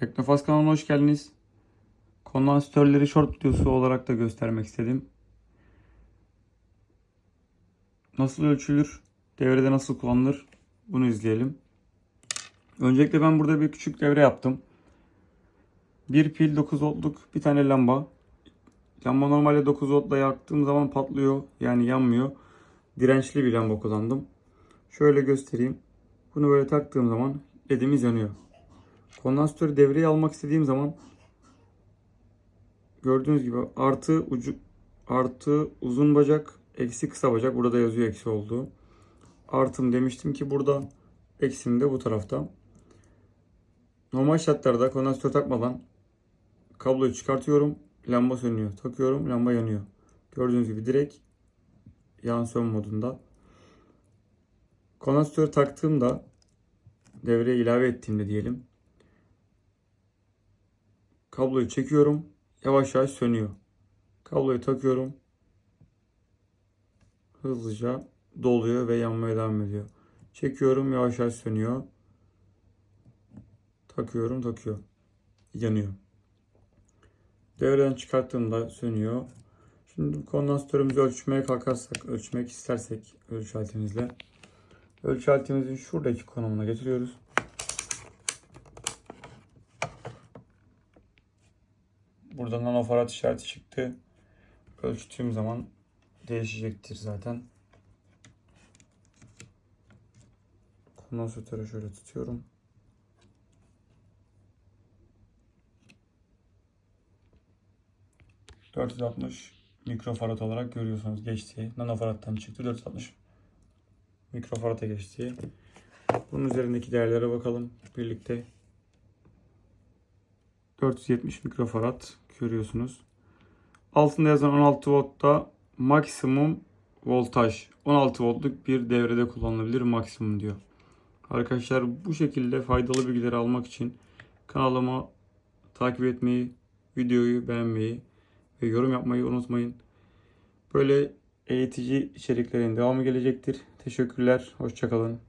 Teknofast kanalına hoş geldiniz. Kondansatörleri short videosu olarak da göstermek istedim. Nasıl ölçülür? Devrede nasıl kullanılır? Bunu izleyelim. Öncelikle ben burada bir küçük devre yaptım. Bir pil 9 voltluk bir tane lamba. Lamba normalde 9 voltla yaktığım zaman patlıyor. Yani yanmıyor. Dirençli bir lamba kullandım. Şöyle göstereyim. Bunu böyle taktığım zaman ledimiz yanıyor. Kondansatörü devreye almak istediğim zaman gördüğünüz gibi artı ucu artı uzun bacak eksi kısa bacak burada yazıyor eksi olduğu. Artım demiştim ki burada eksim de bu tarafta. Normal şartlarda kondansatör takmadan kabloyu çıkartıyorum. Lamba sönüyor. Takıyorum. Lamba yanıyor. Gördüğünüz gibi direkt yan sön modunda. Kondansatörü taktığımda devreye ilave ettiğimde diyelim. Kabloyu çekiyorum. Yavaş yavaş sönüyor. Kabloyu takıyorum. Hızlıca doluyor ve yanmaya devam ediyor. Çekiyorum yavaş yavaş sönüyor. Takıyorum takıyor. Yanıyor. Devreden çıkarttığımda sönüyor. Şimdi kondansatörümüzü ölçmeye kalkarsak, ölçmek istersek ölçü aletimizle. Ölçü aletimizin şuradaki konumuna getiriyoruz. Burada nanofarad işareti çıktı. Ölçtüğüm zaman değişecektir zaten. Kondansatörü şöyle tutuyorum. ...460 mikrofarad olarak görüyorsunuz geçtiği. Nanofarad'dan çıktı 460 mikrofarada geçtiği. Bunun üzerindeki değerlere bakalım birlikte. 470 mikrofarad görüyorsunuz. Altında yazan 16 voltta maksimum voltaj. 16 voltluk bir devrede kullanılabilir maksimum diyor. Arkadaşlar bu şekilde faydalı bilgileri almak için kanalıma takip etmeyi, videoyu beğenmeyi ve yorum yapmayı unutmayın. Böyle eğitici içeriklerin devamı gelecektir. Teşekkürler. Hoşçakalın.